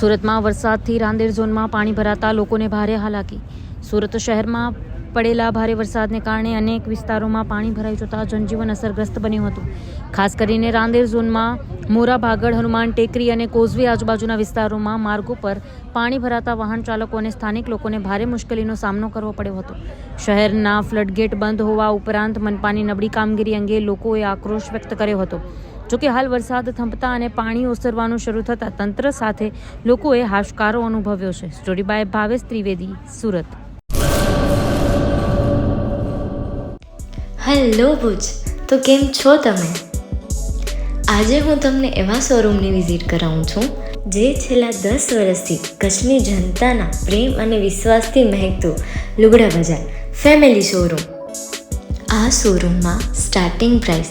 સુરતમાં વરસાદથી રાંદેર ઝોનમાં પાણી ભરાતા લોકોને ભારે હાલાકી. સુરત શહેરમાં પડેલા ભારે વરસાદને કારણે અનેક વિસ્તારોમાં પાણી ભરાઈ જતા જનજીવન અસરગ્રસ્ત બન્યું હતું. ખાસ કરીને રાંદેર ઝોનમાં મોરા, ભાગળ, હનુમાન, ટેકરી અને કોઝવે આજુબાજુના વિસ્તારોમાં માર્ગો પર પાણી ભરાતા વાહન ચાલકો અને સ્થાનિક લોકોને ભારે મુશ્કેલીનો સામનો કરવો પડ્યો હતો. શહેરના ફ્લડગેટ બંધ હોવા ઉપરાંત મનપાની નબળી કામગીરી અંગે લોકોએ આક્રોશ વ્યક્ત કર્યો હતો. જોકે હાલ વરસાદ થંભતા અને પાણી ઓસરવાનું શરૂ થતાં તંત્ર સાથે લોકોએ હાશકારો અનુભવ્યો છે. Story by Bhavesh Trivedi, Surat. Hello Bhuj, તો કેમ છો તમે? આજે હું તમને એવા શોરૂમની વિઝિટ કરાવું છું, જે છેલ્લા દસ વર્ષથી કચ્છની જનતાના પ્રેમ અને વિશ્વાસથી મહેકતું લુગડા બજાર ફેમિલી શોરૂમ આ શોરૂમમાં સ્ટાર્ટિંગ પ્રાઇસ